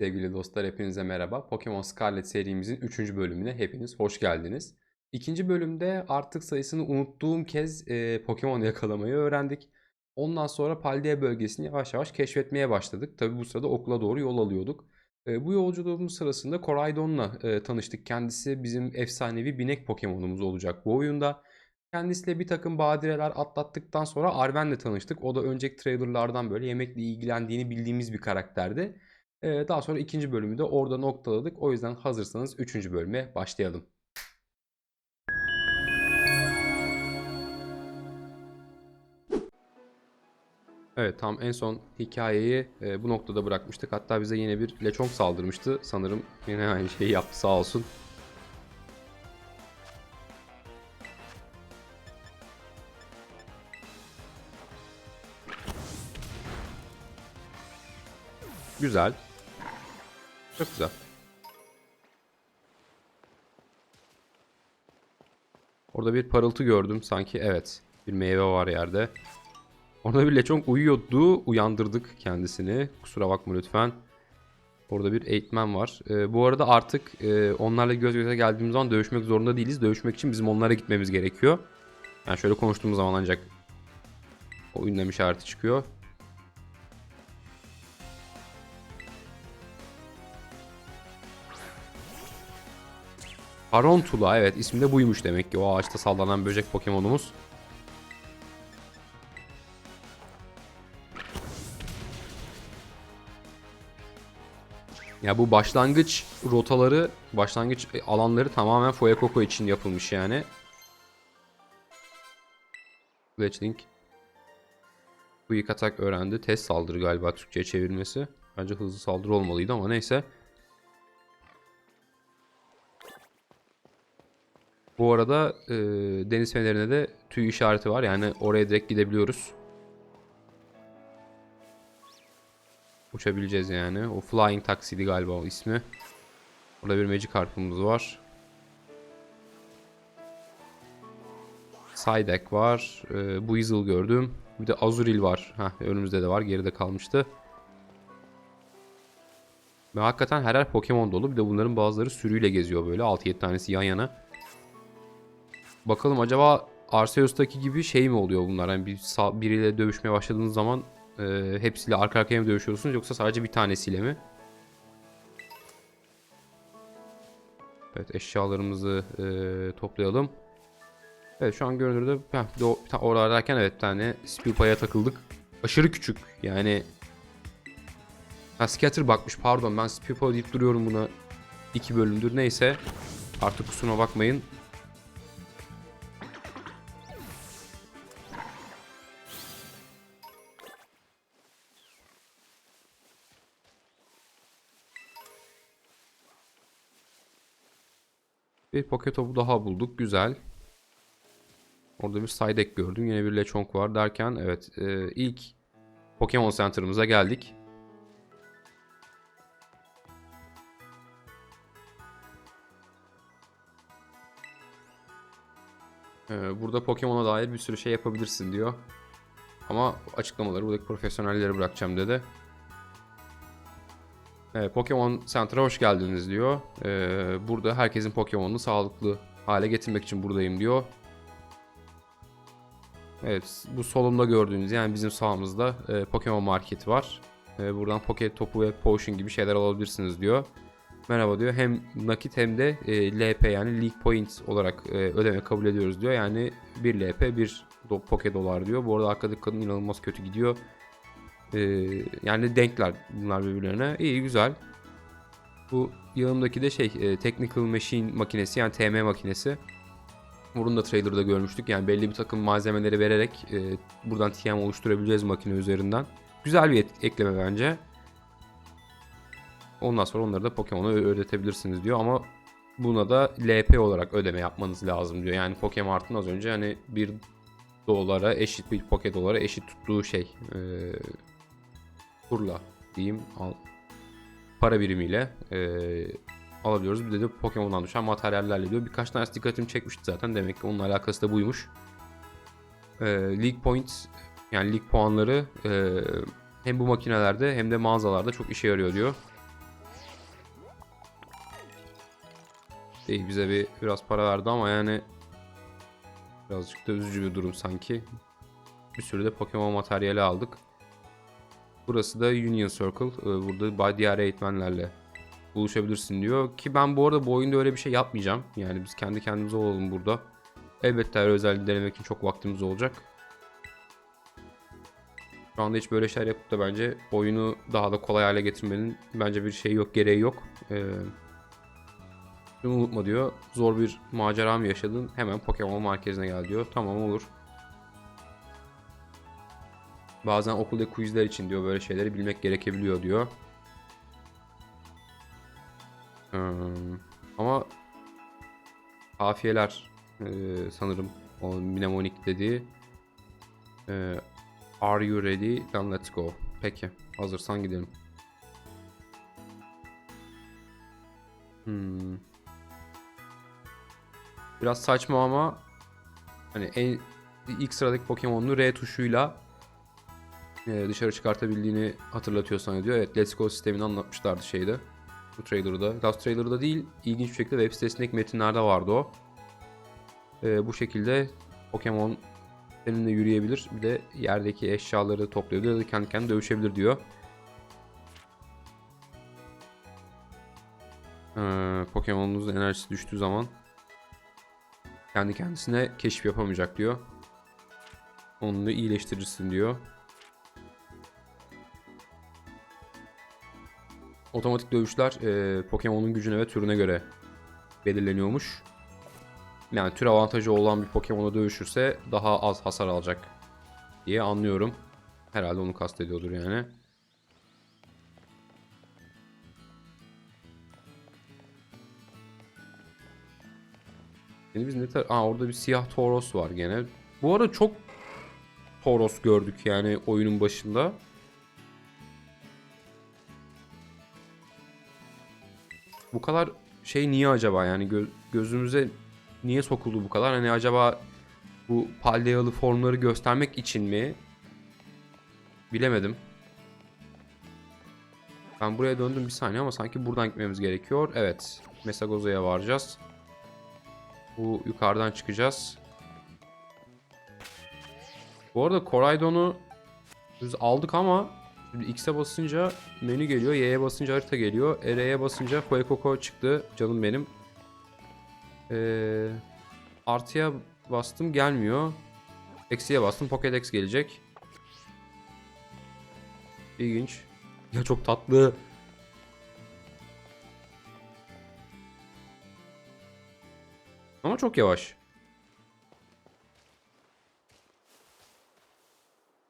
Sevgili dostlar hepinize merhaba. Pokemon Scarlet serimizin 3. bölümüne hepiniz hoş geldiniz. İkinci bölümde artık sayısını unuttuğum kez e, Pokemon yakalamayı öğrendik. Ondan sonra Paldea bölgesini yavaş yavaş keşfetmeye başladık. Tabi bu sırada okula doğru yol alıyorduk. E, bu yolculuğumuz sırasında Koraidon'la e, tanıştık. Kendisi bizim efsanevi binek Pokemon'umuz olacak bu oyunda. Kendisiyle bir takım badireler atlattıktan sonra Arven'le tanıştık. O da önceki trailerlardan böyle yemekle ilgilendiğini bildiğimiz bir karakterdi. Ee, daha sonra ikinci bölümü de orada noktaladık. O yüzden hazırsanız üçüncü bölüme başlayalım. Evet tam en son hikayeyi e, bu noktada bırakmıştık. Hatta bize yine bir Lechonk saldırmıştı. Sanırım yine aynı şeyi yaptı sağ olsun. Güzel. Çok güzel. Orada bir parıltı gördüm sanki. Evet. Bir meyve var yerde. Orada bir Lechonk uyuyordu. Uyandırdık kendisini. Kusura bakma lütfen. Orada bir eğitmen var. Ee, bu arada artık e, onlarla göz göze geldiğimiz zaman dövüşmek zorunda değiliz. Dövüşmek için bizim onlara gitmemiz gerekiyor. Yani şöyle konuştuğumuz zaman ancak o ünlem işareti çıkıyor. Parontula evet ismi de buymuş demek ki o ağaçta sallanan böcek Pokemon'umuz. Ya bu başlangıç rotaları, başlangıç alanları tamamen Fuecoco için yapılmış yani. Fletchling Quick Attack öğrendi. Test saldırı galiba Türkçe'ye çevirmesi. Bence hızlı saldırı olmalıydı ama neyse. Bu arada e, deniz fenerine de tüy işareti var. Yani oraya direkt gidebiliyoruz. Uçabileceğiz yani. O Flying Taxi'di galiba o ismi. Burada bir Magikarp'ımız var. Psyduck var. E, Buizel gördüm. Bir de Azuril var. Heh, önümüzde de var. Geride kalmıştı. Ve hakikaten her yer Pokemon dolu. Bir de bunların bazıları sürüyle geziyor böyle. 6-7 tanesi yan yana. Bakalım acaba Arceus'taki gibi şey mi oluyor bunlar? Yani bir biriyle dövüşmeye başladığınız zaman e, hepsiyle arka arkaya mı dövüşüyorsunuz yoksa sadece bir tanesiyle mi? Evet eşyalarımızı e, toplayalım. Evet şu an görünürde heh, bir de o- bir tane oradayken evet bir tane Spewpie'ya takıldık. Aşırı küçük yani. Ha Scatter bakmış pardon ben Spewpie deyip duruyorum buna. iki bölümdür neyse. Artık kusuruma bakmayın. Bir poket topu daha bulduk. Güzel. Orada bir Psyduck gördüm. Yine bir Lechonk var derken evet e, ilk Pokemon Center'ımıza geldik. E, burada Pokemon'a dair bir sürü şey yapabilirsin diyor. Ama açıklamaları buradaki profesyonellere bırakacağım dedi. Evet, Pokemon Center'a hoş geldiniz diyor. Ee, burada herkesin Pokemon'unu sağlıklı hale getirmek için buradayım diyor. Evet, bu solumda gördüğünüz yani bizim sağımızda e, Pokemon Market var. E, buradan Pocket Topu ve Potion gibi şeyler alabilirsiniz diyor. Merhaba diyor. Hem nakit hem de e, LP yani League Point olarak e, ödeme kabul ediyoruz diyor. Yani 1 LP 1 do Poke dolar diyor. Bu arada arkadaki kadın inanılmaz kötü gidiyor. Ee, yani denkler bunlar birbirlerine. İyi güzel. Bu yanımdaki de şey e, Technical Machine makinesi yani TM makinesi. Bunu da trailer'da görmüştük. Yani belli bir takım malzemeleri vererek e, buradan TM oluşturabileceğiz makine üzerinden. Güzel bir ekleme bence. Ondan sonra onları da Pokemon'a öğretebilirsiniz diyor ama buna da LP olarak ödeme yapmanız lazım diyor. Yani Pokemon Art'ın az önce hani bir dolara eşit bir Poke dolara eşit tuttuğu şey. E, kurla diyeyim al, para birimiyle e, alabiliyoruz. Bir de, de Pokemon'dan düşen materyallerle diyor. Birkaç tane dikkatimi çekmişti zaten. Demek ki onun alakası da buymuş. E, League Point yani lig puanları e, hem bu makinelerde hem de mağazalarda çok işe yarıyor diyor. Değil bize bir biraz para verdi ama yani birazcık da üzücü bir durum sanki. Bir sürü de Pokemon materyali aldık. Burası da Union Circle. Ee, Burada bay- diğer eğitmenlerle buluşabilirsin diyor. Ki ben bu arada bu oyunda öyle bir şey yapmayacağım. Yani biz kendi kendimize olalım burada. Elbette her özelliği denemek için çok vaktimiz olacak. Şu anda hiç böyle şeyler yapıp da bence oyunu daha da kolay hale getirmenin bence bir şey yok, gereği yok. Ee, unutma diyor. Zor bir macera mı yaşadın? Hemen Pokemon merkezine gel diyor. Tamam olur. Bazen okulda quizler için diyor böyle şeyleri bilmek gerekebiliyor diyor. Ee, ama kafiyeler e, sanırım o mnemonik dediği. Ee, Are you ready? Then let's go. Peki. Hazırsan gidelim. Hmm. Biraz saçma ama hani en ilk sıradaki Pokemon'u R tuşuyla e, dışarı çıkartabildiğini hatırlatıyor sana diyor. Evet Let's Go sistemini anlatmışlardı şeyde. Bu trailer'da. Last trailer'da değil. ilginç bir şekilde web sitesindeki metinlerde vardı o. E, bu şekilde Pokemon seninle yürüyebilir. Bir de yerdeki eşyaları toplayabilir ya da kendi kendine dövüşebilir diyor. Ee, Pokemon'unuzun enerjisi düştüğü zaman kendi kendisine keşif yapamayacak diyor. Onu da iyileştirirsin diyor. Otomatik dövüşler e, Pokemon'un gücüne ve türüne göre belirleniyormuş. Yani tür avantajı olan bir Pokemon'la dövüşürse daha az hasar alacak diye anlıyorum. Herhalde onu kastediyordur yani. Şimdi biz ne tar- Aa, orada bir siyah Tauros var gene. Bu arada çok Tauros gördük yani oyunun başında. Bu kadar şey niye acaba yani gö- gözümüze niye sokuldu bu kadar? Hani acaba bu palyalı formları göstermek için mi? Bilemedim. Ben buraya döndüm bir saniye ama sanki buradan gitmemiz gerekiyor. Evet. Mesagoza'ya varacağız. Bu yukarıdan çıkacağız. Bu arada Koraidon'u biz aldık ama şimdi X'e basınca menü geliyor. Y'ye basınca harita geliyor. R'ye basınca Fuecoco çıktı. Canım benim. Ee, artıya bastım gelmiyor. Eksiye bastım Pokédex gelecek. İlginç. Ya çok tatlı. Ama çok yavaş.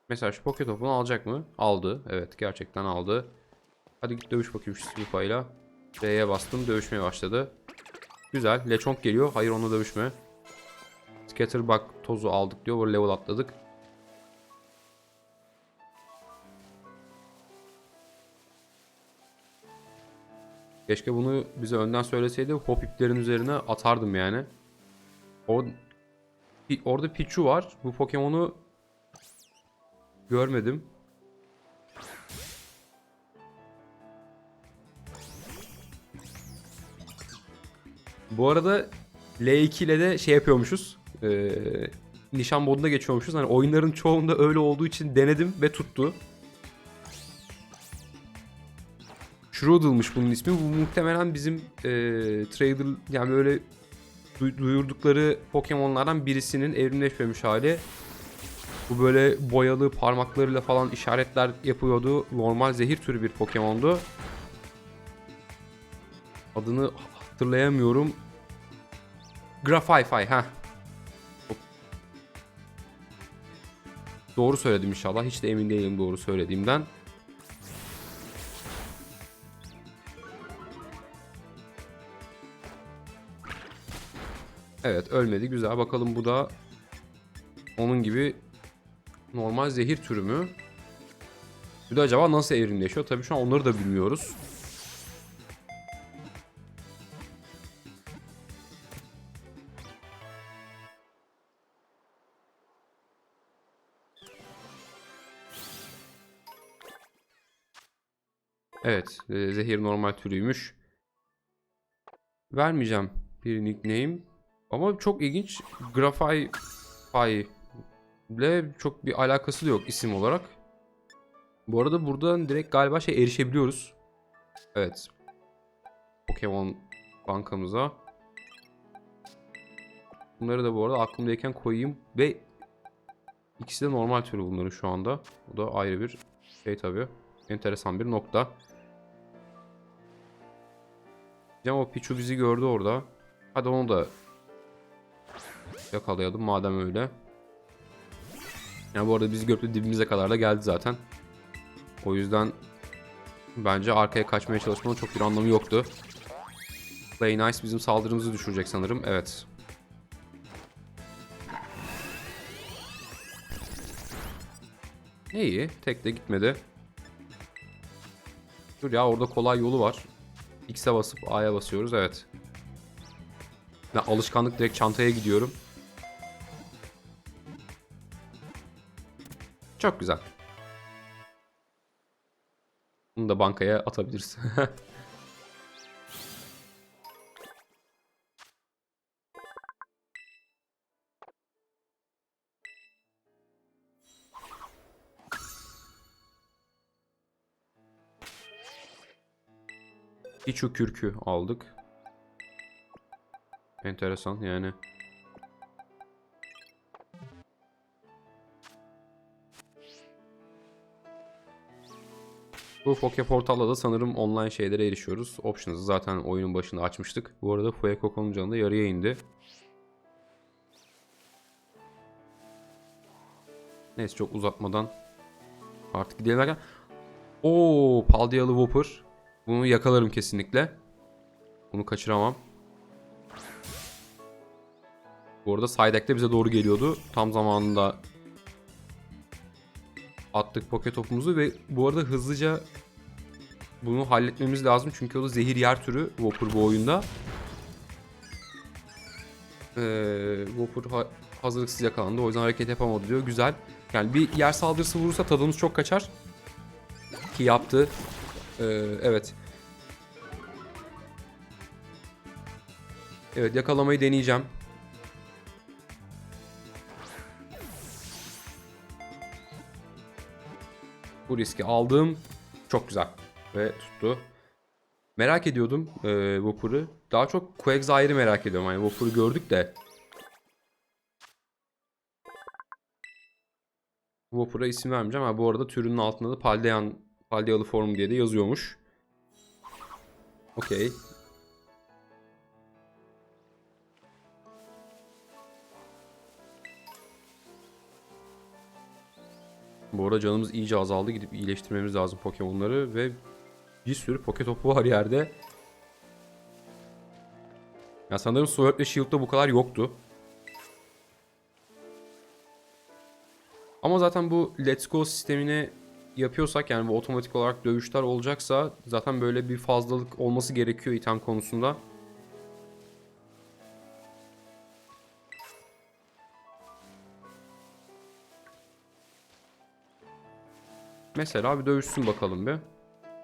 Mesela şu Poké topunu alacak mı? Aldı. Evet gerçekten aldı. Hadi git dövüş bakayım şu Slipa'yla. R'ye bastım dövüşmeye başladı. Güzel. Lechonk geliyor. Hayır onunla dövüşme. Scatterbug tozu aldık diyor. Böyle level atladık. Keşke bunu bize önden söyleseydi. Hop iplerin üzerine atardım yani. O Pi- orada Pichu var. Bu Pokemon'u görmedim. Bu arada L2 ile de şey yapıyormuşuz. Ee, nişan moduna geçiyormuşuz. Hani oyunların çoğunda öyle olduğu için denedim ve tuttu. Shroudal'mış bunun ismi. Bu muhtemelen bizim e, Trader yani böyle du- duyurdukları Pokemon'lardan birisinin evrimleşmemiş hali. Bu böyle boyalı parmaklarıyla falan işaretler yapıyordu. Normal zehir türü bir Pokemon'du. Adını hatırlayamıyorum. Grafify ha. Doğru söyledim inşallah. Hiç de emin değilim doğru söylediğimden. Evet ölmedi güzel. Bakalım bu da onun gibi normal zehir türü mü? Bu da acaba nasıl evrimleşiyor? Tabii şu an onları da bilmiyoruz. Evet, e, zehir normal türüymüş. Vermeyeceğim bir nickname. Ama çok ilginç. Grafai Pai ile çok bir alakası da yok isim olarak. Bu arada buradan direkt galiba şey erişebiliyoruz. Evet. Pokemon bankamıza. Bunları da bu arada aklımdayken koyayım ve ikisi de normal türü bunların şu anda. Bu da ayrı bir şey tabii. Enteresan bir nokta. Diyeceğim o Pichu bizi gördü orada. Hadi onu da yakalayalım madem öyle. Yani bu arada bizi görüp dibimize kadar da geldi zaten. O yüzden bence arkaya kaçmaya çalışmanın çok bir anlamı yoktu. Play Nice bizim saldırımızı düşürecek sanırım. Evet. İyi. Tek de gitmedi. Dur ya orada kolay yolu var. X'e basıp A'ya basıyoruz. Evet. Ben alışkanlık direkt çantaya gidiyorum. Çok güzel. Bunu da bankaya atabiliriz. Pichu kürkü aldık. Enteresan yani. Bu Poke Portal'da da sanırım online şeylere erişiyoruz. Options'ı zaten oyunun başında açmıştık. Bu arada Fuecoco'nun canı da yarıya indi. Neyse çok uzatmadan artık gidelim derken. Oo, Paldiyalı Whopper. Bunu yakalarım kesinlikle. Bunu kaçıramam. Bu arada Psyduck bize doğru geliyordu. Tam zamanında attık poke topumuzu ve bu arada hızlıca bunu halletmemiz lazım. Çünkü o da zehir yer türü Whopper bu oyunda. Ee, Whopper ha- hazırlıksız yakalandı. O yüzden hareket yapamadı diyor. Güzel. Yani bir yer saldırısı vurursa tadımız çok kaçar. Ki yaptı. Ee, evet. Evet yakalamayı deneyeceğim. Bu riski aldım. Çok güzel. Ve tuttu. Merak ediyordum e, Whopper'ı. Daha çok Quagsire'ı merak ediyorum. Hani Whopper'ı gördük de. Whopper'a isim vermeyeceğim. Ha, bu arada türünün altında da Paldean, Paldealı form diye de yazıyormuş. Okey. Bu arada canımız iyice azaldı. Gidip iyileştirmemiz lazım Pokemon'ları ve bir sürü Poke topu var yerde. Ya sanırım Sword ve Shield'da bu kadar yoktu. Ama zaten bu Let's Go sistemini yapıyorsak yani bu otomatik olarak dövüşler olacaksa zaten böyle bir fazlalık olması gerekiyor item konusunda. Mesela bir dövüşsün bakalım bir.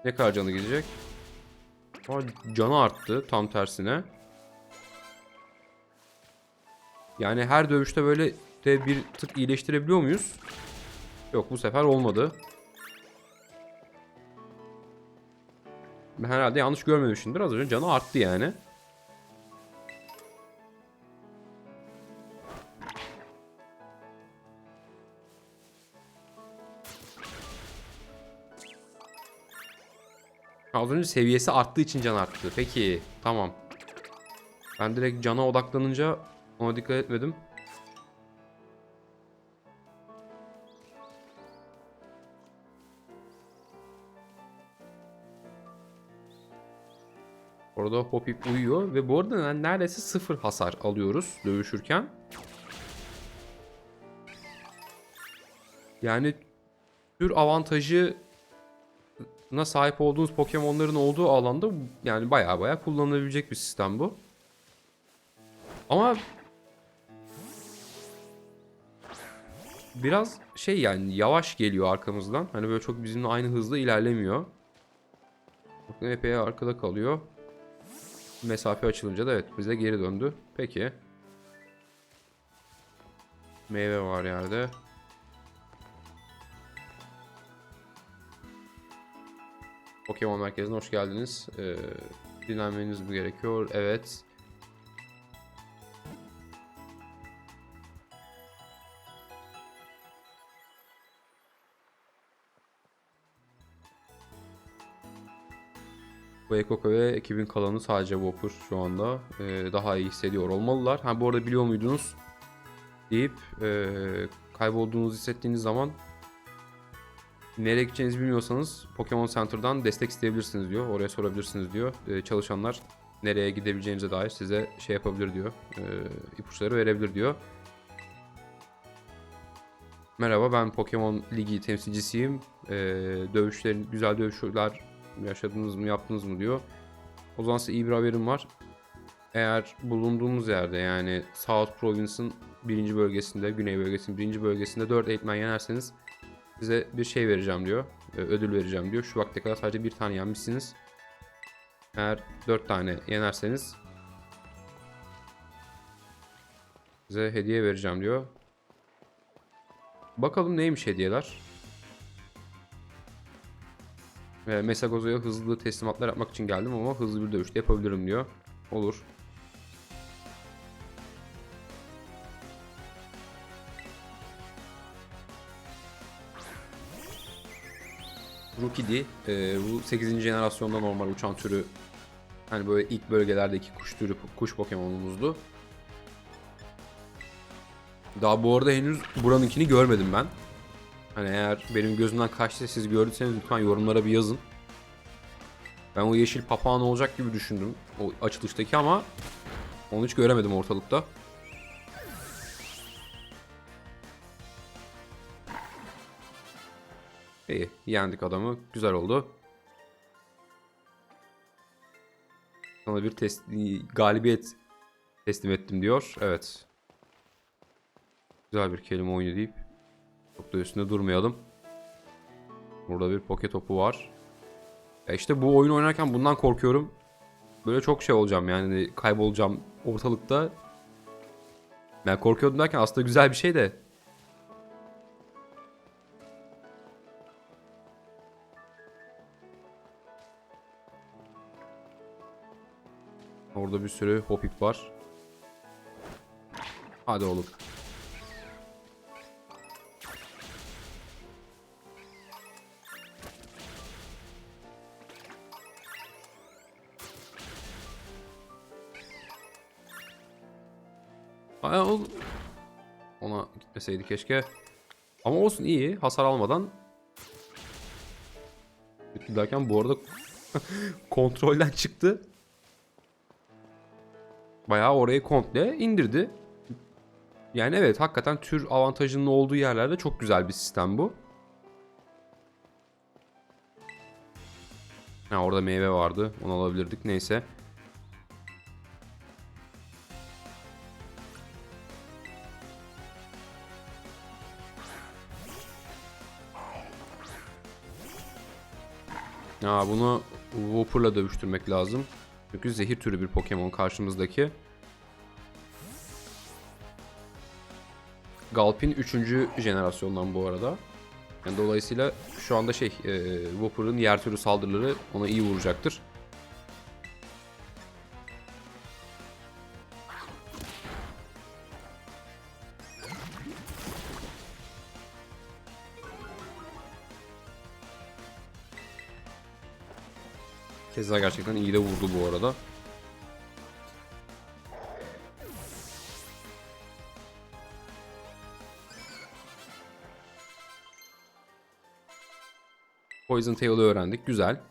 Ne kadar canı gidecek? Aa, canı arttı tam tersine. Yani her dövüşte böyle de bir tık iyileştirebiliyor muyuz? Yok bu sefer olmadı. Ben herhalde yanlış görmemişimdir. Az önce canı arttı yani. Önce seviyesi arttığı için can arttı. Peki tamam. Ben direkt cana odaklanınca ona dikkat etmedim. Orada Hopip uyuyor ve bu arada neredeyse sıfır hasar alıyoruz dövüşürken. Yani tür avantajı na sahip olduğunuz Pokemon'ların olduğu alanda yani baya baya kullanılabilecek bir sistem bu. Ama biraz şey yani yavaş geliyor arkamızdan. Hani böyle çok bizimle aynı hızda ilerlemiyor. Bakın epey arkada kalıyor. Mesafe açılınca da evet bize geri döndü. Peki. Meyve var yerde. Pokemon merkezine hoş geldiniz. Ee, dinlenmeniz mi gerekiyor? Evet. Bu Ekoko ve ekibin kalanı sadece Whopper şu anda. Ee, daha iyi hissediyor olmalılar. Ha bu arada biliyor muydunuz? Deyip ee, kaybolduğunuzu hissettiğiniz zaman nereye gideceğinizi bilmiyorsanız Pokemon Center'dan destek isteyebilirsiniz diyor. Oraya sorabilirsiniz diyor. Ee, çalışanlar nereye gidebileceğinize dair size şey yapabilir diyor. Ee, ipuçları verebilir diyor. Merhaba ben Pokemon Ligi temsilcisiyim. Ee, dövüşlerin, güzel dövüşler yaşadınız mı yaptınız mı diyor. O zaman size iyi bir haberim var. Eğer bulunduğumuz yerde yani South Province'ın birinci bölgesinde, Güney bölgesinin birinci bölgesinde 4 eğitmen yenerseniz size bir şey vereceğim diyor. Ee, ödül vereceğim diyor. Şu vakte kadar sadece bir tane yenmişsiniz. Eğer 4 tane yenerseniz size hediye vereceğim diyor. Bakalım neymiş hediyeler. Ve Mesagozo'ya hızlı teslimatlar yapmak için geldim ama hızlı bir dövüşte yapabilirim diyor. Olur. Rukidi. Ee, bu 8. jenerasyonda normal uçan türü hani böyle ilk bölgelerdeki kuş türü kuş Pokemon'umuzdu. Daha bu arada henüz buranınkini görmedim ben. Hani eğer benim gözümden kaçtı siz gördüyseniz lütfen yorumlara bir yazın. Ben o yeşil papağan olacak gibi düşündüm o açılıştaki ama onu hiç göremedim ortalıkta. İyi yendik adamı güzel oldu. Sana bir test, galibiyet teslim ettim diyor. Evet. Güzel bir kelime oyunu deyip çok da üstünde durmayalım. Burada bir poke topu var. Ya işte bu oyun oynarken bundan korkuyorum. Böyle çok şey olacağım yani kaybolacağım ortalıkta. Ben korkuyordum derken aslında güzel bir şey de. Orada bir sürü hopip var. Hadi oğlum. Ona gitmeseydi keşke. Ama olsun iyi. Hasar almadan. Bitti derken bu arada kontrolden çıktı. Bayağı orayı komple indirdi. Yani evet hakikaten tür avantajının olduğu yerlerde çok güzel bir sistem bu. Ha, orada meyve vardı. Onu alabilirdik. Neyse. Aa, bunu Whopper'la dövüştürmek lazım. Çünkü zehir türü bir Pokemon karşımızdaki. Galpin 3. jenerasyondan bu arada. Yani dolayısıyla şu anda şey e, Whopper'ın yer türü saldırıları ona iyi vuracaktır. Keza gerçekten iyi de vurdu bu arada. Poison Tail'ı öğrendik. Güzel.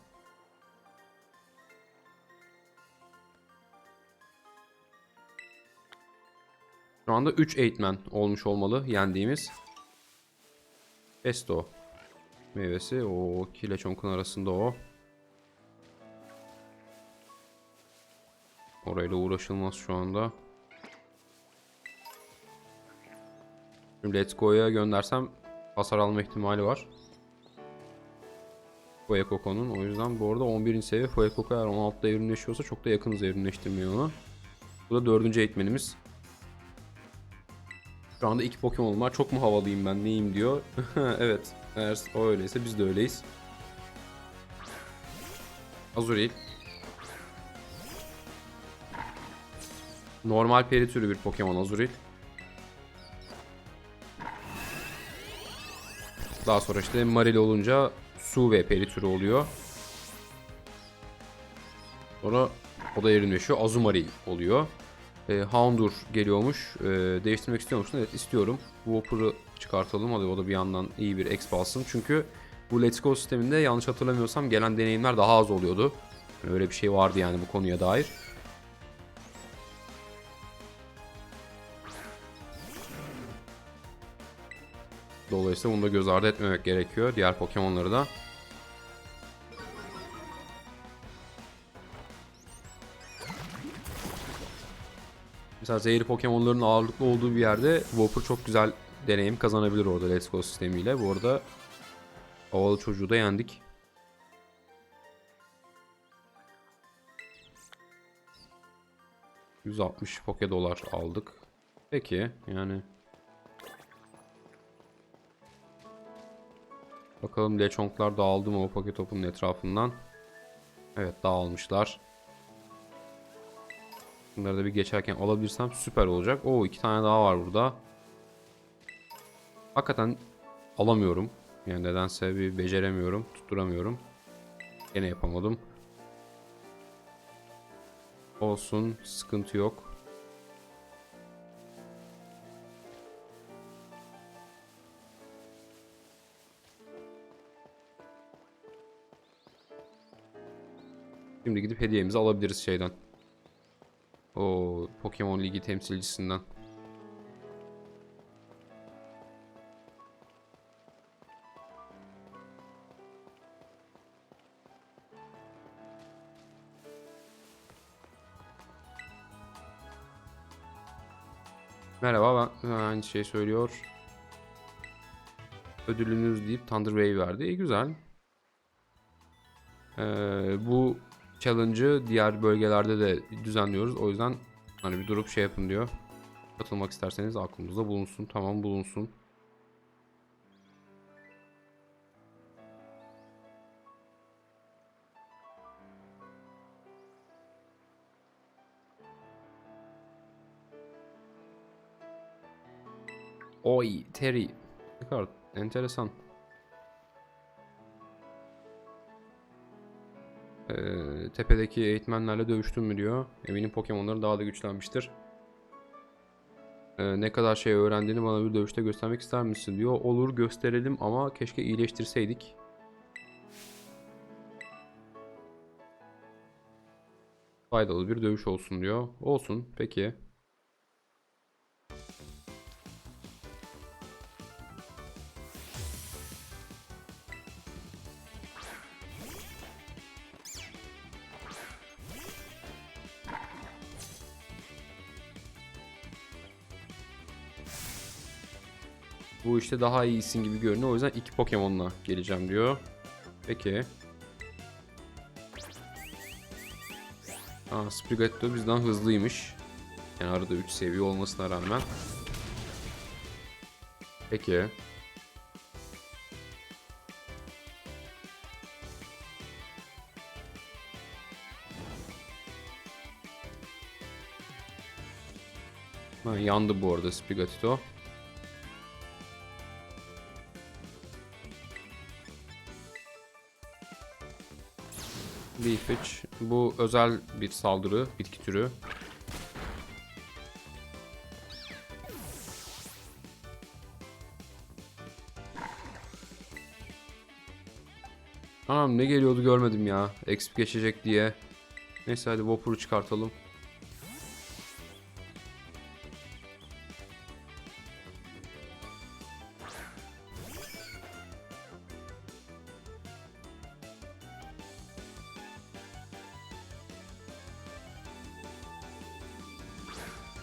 Şu anda 3 eğitmen olmuş olmalı yendiğimiz. Besto meyvesi. O Kileçonk'un arasında o. Orayla uğraşılmaz şu anda. Şimdi Let's Go'ya göndersem hasar alma ihtimali var. Fuecoco'nun. O yüzden bu arada 11. seviye Fuecoco eğer 16'da evrimleşiyorsa çok da yakınız evrimleştirmeye ona. Bu da dördüncü eğitmenimiz. Şu anda iki Pokemon var. Çok mu havalıyım ben neyim diyor. evet. Eğer o öyleyse biz de öyleyiz. Azurill. Normal peri türü bir Pokemon Azurill. Daha sonra işte Maril olunca su ve peri türü oluyor. Sonra o da evrimleşiyor. Azumarill oluyor. E, Houndour geliyormuş. E, değiştirmek istiyor musun? Evet istiyorum. Whopper'ı çıkartalım. Hadi o da bir yandan iyi bir exp alsın. Çünkü bu Let's Go sisteminde yanlış hatırlamıyorsam gelen deneyimler daha az oluyordu. Yani öyle bir şey vardı yani bu konuya dair. Dolayısıyla bunu da göz ardı etmemek gerekiyor. Diğer Pokemon'ları da. Mesela zehirli Pokemon'ların ağırlıklı olduğu bir yerde Whopper çok güzel deneyim kazanabilir orada Let's Go sistemiyle. Bu arada havalı çocuğu da yendik. ...160 Poke dolar aldık. Peki yani... Bakalım Lechonklar dağıldı mı o Poke topunun etrafından. Evet dağılmışlar. Bunları da bir geçerken alabilirsem süper olacak. Oo iki tane daha var burada. Hakikaten alamıyorum. Yani nedense bir beceremiyorum. Tutturamıyorum. Gene yapamadım. Olsun. Sıkıntı yok. Şimdi gidip hediyemizi alabiliriz şeyden. O Pokemon Ligi temsilcisinden. Merhaba ben aynı şey söylüyor. Ödülünüz deyip Thunder Wave verdi. İyi güzel. Ee, bu challenge'ı diğer bölgelerde de düzenliyoruz. O yüzden hani bir durup şey yapın diyor. Katılmak isterseniz aklınızda bulunsun. Tamam bulunsun. Oy Terry. Ne kadar enteresan. Ee, tepedeki eğitmenlerle dövüştün mü diyor. Eminim Pokemon'ları daha da güçlenmiştir. Ee, ne kadar şey öğrendiğini bana bir dövüşte göstermek ister misin diyor. Olur gösterelim ama keşke iyileştirseydik. Faydalı bir dövüş olsun diyor. Olsun peki. Bu işte daha iyisin gibi görünüyor. O yüzden iki Pokemon'la geleceğim diyor. Peki. Aa, Sprigatito bizden hızlıymış. Yani arada 3 seviye olmasına rağmen. Peki. Ha, yandı bu arada Sprigatito. Leafage. Bu özel bir saldırı, bitki türü. Anam ne geliyordu görmedim ya. Exp geçecek diye. Neyse hadi Whopper'ı çıkartalım.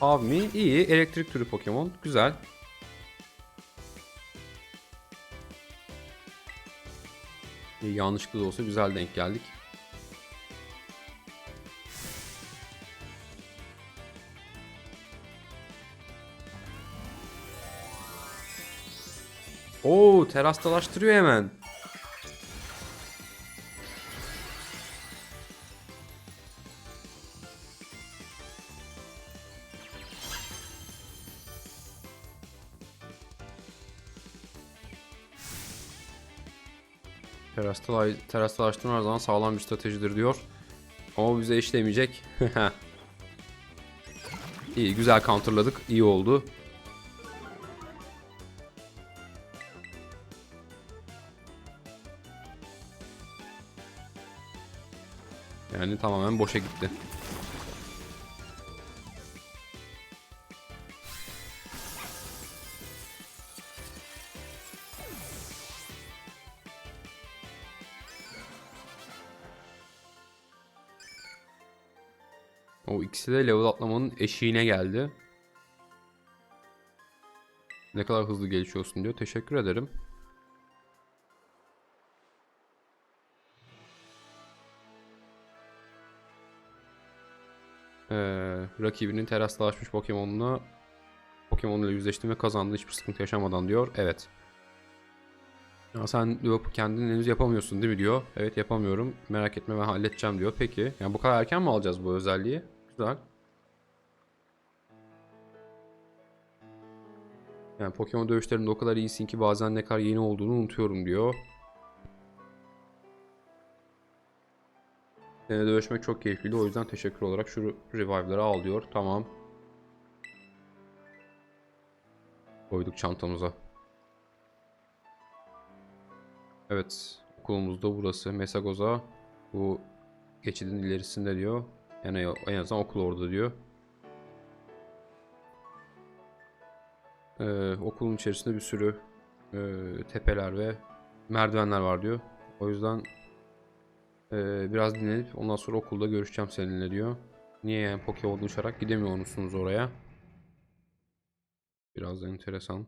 Avmi iyi. Elektrik türü Pokemon. Güzel. E, yanlışlıkla da olsa güzel denk geldik. Oo, teras dolaştırıyor hemen. Terasta, teraslaştırma her zaman sağlam bir stratejidir diyor. Ama bize işlemeyecek. İyi güzel counterladık. İyi oldu. Yani tamamen boşa gitti. İkisi de level atlamanın eşiğine geldi. Ne kadar hızlı gelişiyorsun diyor. Teşekkür ederim. Ee, rakibinin teraslaşmış Pokemon'la Pokemon'la yüzleştim ve kazandı hiçbir sıkıntı yaşamadan diyor. Evet. Ya sen kendin henüz yapamıyorsun değil mi diyor. Evet yapamıyorum. Merak etme ben halledeceğim diyor. Peki. Yani bu kadar erken mi alacağız bu özelliği? Güzel. Yani Pokemon dövüşlerinde o kadar iyisin ki bazen ne kadar yeni olduğunu unutuyorum diyor. Seninle dövüşmek çok keyifliydi. O yüzden teşekkür olarak şu revive'ları al diyor. Tamam. Koyduk çantamıza. Evet. Okulumuz da burası. Mesagoza. Bu geçidin ilerisinde diyor. Yani en azından okul orada diyor. Ee, okulun içerisinde bir sürü e, tepeler ve merdivenler var diyor. O yüzden e, biraz dinlenip ondan sonra okulda görüşeceğim seninle diyor. Niye yani Pokemon uçarak gidemiyor musunuz oraya? Biraz enteresan.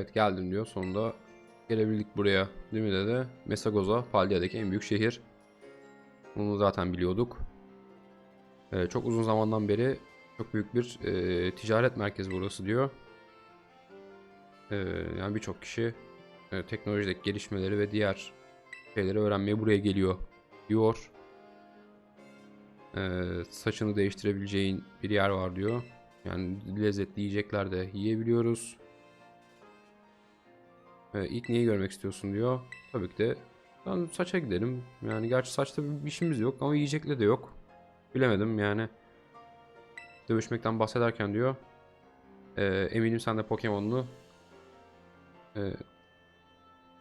Evet geldim diyor. Sonunda gelebildik buraya. Değil mi dede? Mesagoza, Paldia'daki en büyük şehir. Bunu zaten biliyorduk. Ee, çok uzun zamandan beri çok büyük bir e, ticaret merkezi burası diyor. Ee, yani birçok kişi e, teknolojideki gelişmeleri ve diğer şeyleri öğrenmeye buraya geliyor diyor. Ee, saçını değiştirebileceğin bir yer var diyor. Yani lezzetli yiyecekler de yiyebiliyoruz. Ee, ilk neyi görmek istiyorsun diyor. Tabii ki de ben saça gidelim. Yani gerçi saçta bir işimiz yok ama yiyecekle de yok. Bilemedim yani. Dövüşmekten bahsederken diyor. E, eminim sen de Pokemon'lu. E,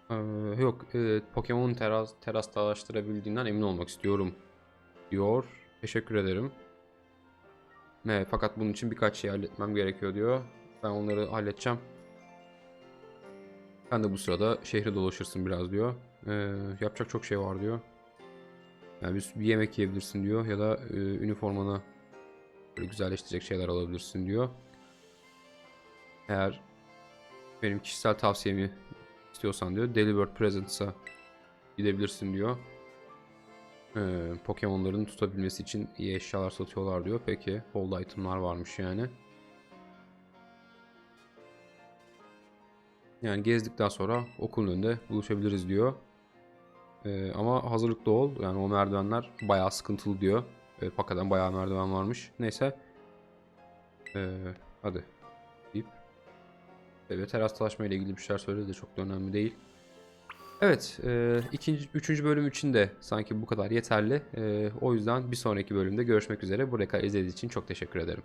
e, yok e, Pokemon'un teras, teraslaştırabildiğinden emin olmak istiyorum. Diyor. Teşekkür ederim. Ne, fakat bunun için birkaç şey halletmem gerekiyor diyor. Ben onları halledeceğim. Sen de bu sırada şehri dolaşırsın biraz diyor. Ee, yapacak çok şey var diyor. Yani bir, bir yemek yiyebilirsin diyor ya da e, üniformana böyle güzelleştirecek şeyler alabilirsin diyor. Eğer benim kişisel tavsiyemi istiyorsan diyor Delibird Presents'a gidebilirsin diyor. Ee, Pokemon'ların tutabilmesi için iyi eşyalar satıyorlar diyor. Peki hold item'lar varmış yani. Yani gezdikten sonra okulun önünde buluşabiliriz diyor. Ee, ama hazırlıklı ol. Yani o merdivenler bayağı sıkıntılı diyor. Evet, hakikaten bayağı merdiven varmış. Neyse. Ee, hadi. Deyip. Evet teras talaşma ile ilgili bir şeyler söyledi de çok da önemli değil. Evet, e, ikinci, üçüncü bölüm için de sanki bu kadar yeterli. E, o yüzden bir sonraki bölümde görüşmek üzere. Buraya kadar izlediğiniz için çok teşekkür ederim.